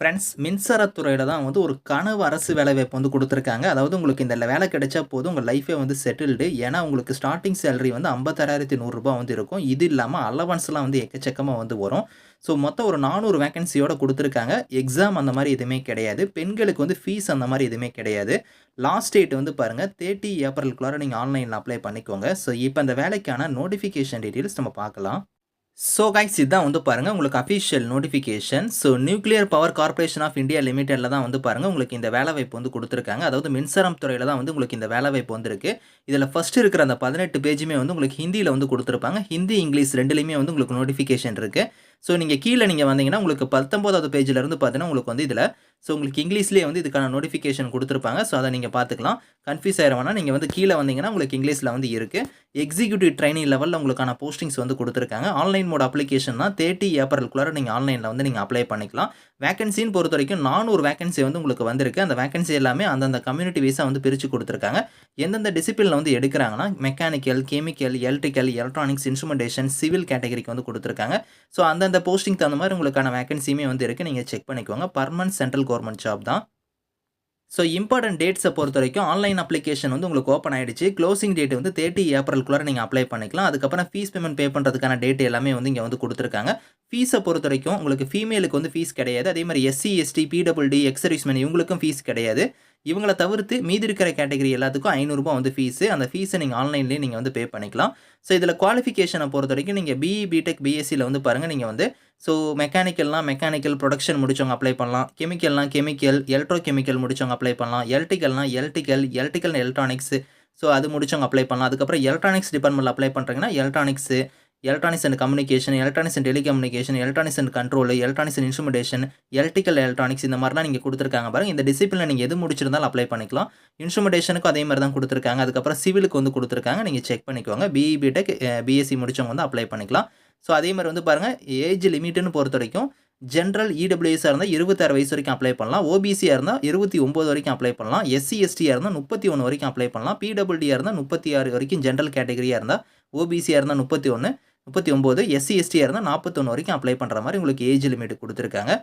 Friends மின்சாரத்துறையில் தான் வந்து ஒரு கனவு அரசு வேலைவாய்ப்பு வந்து கொடுத்துருக்காங்க அதாவது உங்களுக்கு இந்த வேலை கிடைச்சா போதும், உங்கள் லைஃபே வந்து செட்டில்டு. ஏன்னா, உங்களுக்கு ஸ்டார்டிங் சேலரி வந்து ஐம்பத்தாறாயிரத்தி நூறுரூபா வந்து இருக்கும். இது இல்லாமல் அலவன்ஸ்லாம் வந்து எக்கச்சக்கமாக வந்து வரும். ஸோ, மொத்தம் ஒரு 400 வேக்கன்சியோட கொடுத்துருக்காங்க எக்ஸாம் அந்த மாதிரி எதுவுமே கிடையாது. பெண்களுக்கு வந்து ஃபீஸ் அந்த மாதிரி எதுவுமே கிடையாது. லாஸ்ட் டேட் வந்து பாருங்கள் தேர்ட்டி ஏப்ரலுக்குள்ளார நீங்கள் ஆன்லைனில் அப்ளை பண்ணிக்கோங்க. ஸோ, இப்போ அந்த வேலைக்கான நோட்டிஃபிகேஷன் டீட்டெயில்ஸ் நம்ம பார்க்கலாம். ஸோ கைஸ் இதான் வந்து பாருங்கள் உங்களுக்கு official notification. So, nuclear power corporation of India லிமிடெட்ல தான் வந்து பாருங்கள் உங்களுக்கு இந்த வேலைவாய்ப்பு வந்து கொடுத்துருக்காங்க அதாவது மின்சாரம் துறையில் தான் வந்து உங்களுக்கு இந்த வேலைவாய்ப்பு வந்திருக்கு. இதில் ஃபஸ்ட்டு இருக்கிற அந்த 18 பேஜுமே வந்து உங்களுக்கு ஹிந்தியில் வந்து கொடுத்துருப்பாங்க ஹிந்தி, இங்கிலீஷ் ரெண்டுலேயுமே வந்து உங்களுக்கு நோட்டிஃபிகேஷன் இருக்குது ஸோ, நீங்கள் கீழே நீங்கள் வந்தீங்கன்னா, உங்களுக்கு பத்தொம்போதாவது பேஜில் இருந்து பார்த்தீங்கன்னா, உங்களுக்கு வந்து இதில் ஸோ, உங்களுக்கு இங்கிலீஷ்லேயே வந்து இதுக்கான நோட்டிஃபிகேஷன் கொடுத்துருப்பாங்க ஸோ, அதை நீங்கள் பார்த்துக்கலாம். கன்ஃப்யூஸ் ஆயிற வேணாம். நீங்கள் வந்து கீழே வந்தீங்கன்னா, உங்களுக்கு இங்கிலீஷில் வந்து இருக்கு. எக்ஸிக்யூட்டிவ் ட்ரைனிங் லெவலில் உங்களுக்கான போஸ்டிங்ஸ் வந்து கொடுத்துருக்காங்க ஆன்லைன் மோட் அப்ளிகேஷன் தான் 30 ஏப்ரலுக்குள்ளார நீங்கள் ஆன்லைனில் வந்து நீங்கள் அப்ளை பண்ணிக்கலாம். வேகன்சின்னு பொறுத்த வரைக்கும் நானூறு வேகன்சி வந்து உங்களுக்கு வந்திருக்கு. அந்த வேகன்சி எல்லாமே அந்தந்த கம்யூனிட்டி வைஸாக வந்து பிரித்து கொடுத்துருக்காங்க எந்தெந்த டிசிப்ளினில் வந்து எடுக்கிறாங்கன்னா mechanical, chemical, electrical, electronics, instrumentation civil கேட்டகரிக்கு வந்து கொடுத்துருக்காங்க ஸோ, அந்தந்த போஸ்டிங் தகுந்த மாதிரி உங்களுக்கான வேகன்சியுமே வந்து இருக்குது நீங்கள் செக் பண்ணிக்கோங்க. பர்மனன்ட் சென்ட்ரல் கவர்மெண்ட் ஜாப் தான். ஸோ, இம்பார்ட்டண்ட் டேட்ஸை பொறுத்த வரைக்கும் ஆன்லைன் அப்ளிகேஷன் வந்து உங்களுக்கு ஓப்பன் ஆகிடுச்சு குளோசிங் டேட் வந்து தேர்ட்டி ஏப்ரல்குள்ளே நீங்கள் அப்ளை பண்ணிக்கலாம். அதுக்கப்புறம் ஃபீஸ் பேமெண்ட் பே பண்ணுறதுக்கான டேட் எல்லாமே வந்து இங்கே வந்து கொடுத்துருக்காங்க ஃபீஸை பொறுத்த வரைக்கும் உங்களுக்கு ஃபீமேலுக்கு வந்து ஃபீஸ் கிடையாது. அதே மாதிரி SC, ST, PWD ex serviceman இவங்களுக்கும் ஃபீஸ் கிடையாது. இவங்களை தவிர்த்து மீதி இருக்கிற கேட்டகரி எல்லாத்துக்கும் ஐநூறுரூபா வந்து ஃபீஸு. அந்த ஃபீஸை நீங்கள் ஆன்லைன்லேயே நீங்கள் வந்து பே பண்ணிக்கலாம். ஸோ, இதில் குவாலிஃபிகேஷனை பொறுத்த வரைக்கும் நீங்கள் பிஇ, பிடெக், பிஎஸ்சியில் வந்து பாருங்கள் நீங்கள் வந்து ஸோ, மெக்கானிக்கல்னா மெக்கானிக்கல் ப்ரொடக்ஷன் முடிச்சவங்க அப்ளை பண்ணலாம். கெமிக்கல்னா கெமிக்கல், எலக்ட்ரோ கெமிக்கல் முடிச்சவங்க அப்ளை பண்ணலாம். எலக்ட்ரிக்கல்னால் எலக்ட்ரிக்கல், எலக்ட்ரிக்கல் எலக்ட்ரானிக்ஸ் ஸோ, அது முடிச்சவங்க அப்ளை பண்ணலாம். அதுக்கப்புறம் எலக்ட்ரானிக்ஸ் டிபார்ட்மென்ட்ல அப்ளை பண்ணுறீங்கன்னா electronics, electronics and communication, electronics and telecommunication, electronics and control, electronics and instrumentation electrical electronics இந்த மாதிரிலாம் நீங்கள் கொடுத்துருக்காங்க பாருங்க. இந்த டிசிப்ளினில் நீங்கள் எது முடிச்சிருந்தாலும் அப்ளை பண்ணிக்கலாம். இன்ஸ்ட்ருமெண்டேஷனுக்கும் அதே மாதிரி தான் கொடுத்துருக்காங்க அதுக்கப்புறம் சிவிலுக்கு வந்து கொடுத்துருக்காங்க நீங்கள் செக் பண்ணிக்கோங்க. பிஇ, பிடெக், பிஎஸ்சி முடிச்சவங்க வந்து அப்ளை பண்ணிக்கலாம். ஸோ, அதே மாதிரி வந்து பாருங்கள் ஏஜ் லிமிட்டுன்னு பொறுத்த வரைக்கும் ஜென்ரல் இடபிள்யூஎஸாக இருந்தால் இருபத்தாறு வயசு வரைக்கும் அப்ளை பண்ணலாம். ஓபிசியாக இருந்தால் இருபத்தி ஒம்பது வரைக்கும் அப்ளை பண்ணலாம். எஸ்சி, எஸ்டியா இருந்தா 31 வரைக்கும் அப்ளை பண்ணலாம். பிடபிள்டியாக இருந்தால் முப்பத்தி ஆறு வரைக்கும் ஜென்ரல் கேட்டகரியாக இருந்தால் ஓபிசியாக இருந்தால் முப்பத்தி ஒன்று முப்பத்தி ஒம்பது எஸ்சி, எஸ்டியாக இருந்தால் நாற்பத்தொன்று வரைக்கும் அப்ளை பண்ணுற மாதிரி உங்களுக்கு ஏஜ் லிமிட் கொடுத்துருக்காங்க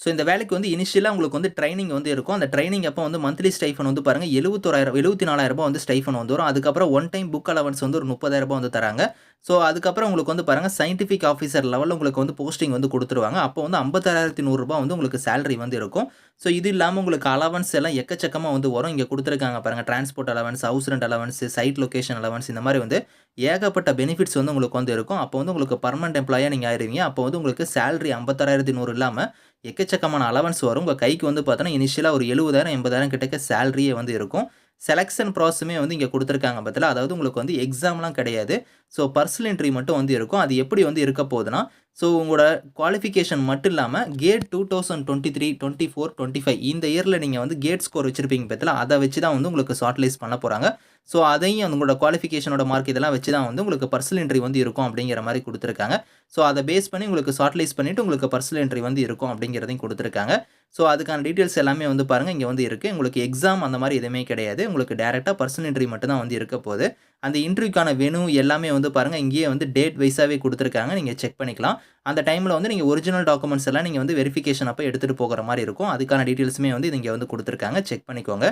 ஸோ, இந்த வேலைக்கு வந்து இனிஷியலாக உங்களுக்கு வந்து ட்ரைனிங் வந்து இருக்கும். அந்த ட்ரைனிங் அப்போ வந்து மந்த்லி ஸ்டைஃபன் வந்து பாருங்க 71,000 74,000 வந்து ஸ்டைஃபன் வந்து வரும். அதுக்கப்புறம் ஒன் டைம் புக் அலவன்ஸ் வந்து ஒரு 30,000 வந்து தராங்க. ஸோ, அதுக்கப்புறம் உங்களுக்கு வந்து பாருங்கள் சயின்டிஃபிக் ஆஃபீஸர் லெவலில் உங்களுக்கு வந்து போஸ்டிங் வந்து கொடுத்துருவாங்க அப்போ வந்து ஐம்பத்தாறாயிரத்தி நூறுரூபா வந்து உங்களுக்கு சேலரி வந்து இருக்கும். ஸோ, இது இல்லாமல் உங்களுக்கு அலவன்ஸ் எல்லாம் எக்கச்சக்கமாக வந்து வரும். இங்கே கொடுத்துருக்காங்க பாருங்க transport allowance, house rent allowance, site location allowance இந்த மாதிரி வந்து ஏகப்பட்ட பெனிஃபிட்ஸ் வந்து உங்களுக்கு வந்து இருக்கும். அப்போ வந்து உங்களுக்கு பர்மனெண்ட் எம்ப்ளாயாக நீங்கள் ஆயிருவீங்க. அப்போ வந்து உங்களுக்கு சேலரி 56,100 இல்லாம எக்கச்சக்கமான அலவன்ஸ் வரும். உங்கள் கைக்கு வந்து பார்த்தோன்னா, இனிஷியலாக ஒரு 70,000 80,000 கிட்டக்க சேலரியே வந்து இருக்கும். செலெக்ஷன் ப்ராசஸுமே வந்து இங்கே கொடுத்துருக்காங்க பாத்தீங்களா, அதாவது உங்களுக்கு வந்து எக்ஸாம்லாம் கிடையாது. ஸோ, பர்சனல் என்ட்ரி மட்டும் வந்து இருக்கும். அது எப்படி வந்து இருக்க போகுதுன்னா ஸோ, உங்களோட குவாலிஃபிகேஷன் மட்டும் இல்லாமல் கேட் 2023, 24, 25 இந்த இயரில் நீங்கள் வந்து கேட் ஸ்கோர் வச்சிருப்பீங்க பாத்தீங்களா, அதை வச்சு தான் வந்து உங்களுக்கு ஷார்ட்லைஸ் பண்ண போகிறாங்க ஸோ, அதையும் உங்களோட குவாலிஃபிகேஷனோட மார்க் இதெல்லாம் வச்சு தான் வந்து உங்களுக்கு பர்சனல் என்ட்ரி வந்து இருக்கும் அப்படிங்கிற மாதிரி கொடுத்துருக்காங்க. ஸோ, அதை பேஸ் பண்ணி உங்களுக்கு ஷார்ட்லைஸ் பண்ணிவிட்டு உங்களுக்கு பர்சனல் என்ட்ரி வந்து இருக்கும் அப்படிங்கிறதையும் கொடுத்துருக்காங்க. ஸோ, அதுக்கான டீட்டெயில்ஸ் எல்லாமே வந்து பாருங்கள் இங்கே வந்து இருக்குது உங்களுக்கு எக்ஸாம் அந்த மாதிரி எதுவுமே கிடையாது. உங்களுக்கு டேரெக்டாக பர்சனல் என்ட்ரி மட்டும் தான் வந்து இருக்க போகுது. அந்த இன்டர்வியூக்கான வெனு எல்லாமே வந்து வந்து பாருங்க இங்கேயே வந்து டேட் வைஸாகவே கொடுத்துருக்காங்க நீங்கள் செக் பண்ணிக்கலாம். அந்த டைமில் வந்து நீங்கள் ஒரிஜினல் டாக்குமெண்ட்ஸ் எல்லாம் நீங்கள் வந்து வெரிஃபிகேஷன் அப்போ எடுத்துகிட்டு போகிற மாதிரி இருக்கும். அதுக்கான டீட்டெயில்ஸுமே வந்து இங்கே வந்து கொடுத்துருக்காங்க செக் பண்ணிக்கோங்க.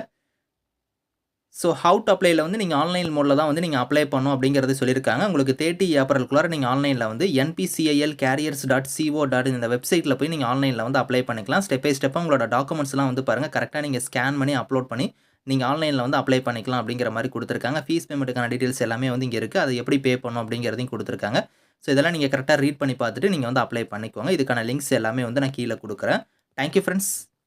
ஸோ, ஹவுட் அப்ளைல வந்து நீங்கள் ஆன்லைன் மோடில் தான் வந்து நீங்கள் அப்ளை பண்ணணும் அப்படிங்கிறத சொல்லியிருக்காங்க. உங்களுக்கு 30 ஏப்ரலுக்குள்ளார நீங்கள் ஆன்லைனில் வந்து NPCIL career dot co dot இந்த வெப்சைட்டில் போய் நீங்கள் ஆன்லைனில் வந்து அப்ளை பண்ணிக்கலாம். ஸ்டெப் பை ஸ்டெப்பாக உங்களோட டாக்குமெண்ட்ஸ்லாம் வந்து பாருங்கள் கரெக்டாக நீங்கள் ஸ்கேன் பண்ணி அப்லோட் பண்ணி நீங்கள் ஆன்லைனில் வந்து அப்ளை பண்ணிக்கலாம் அப்படிங்கிற மாதிரி கொடுத்துருக்காங்க. ஃபீஸ் பேமெண்ட்டுக்கான டீட்டெயில்ஸ் எல்லாமே வந்து இங்கே இருக்குது அத எப்படி பே பண்ணணும் அப்படிங்கிறதையும் கொடுத்துருக்காங்க. ஸோ, இதெல்லாம் நீங்கள் கரெக்டாக ரீட் பண்ணி பார்த்துட்டு நீங்கள் வந்து அப்ளை பண்ணிக்கோங்க. இதுக்கான லிங்க்ஸ் எல்லாமே வந்து நான் கீழே கொடுக்குறேன். Thank you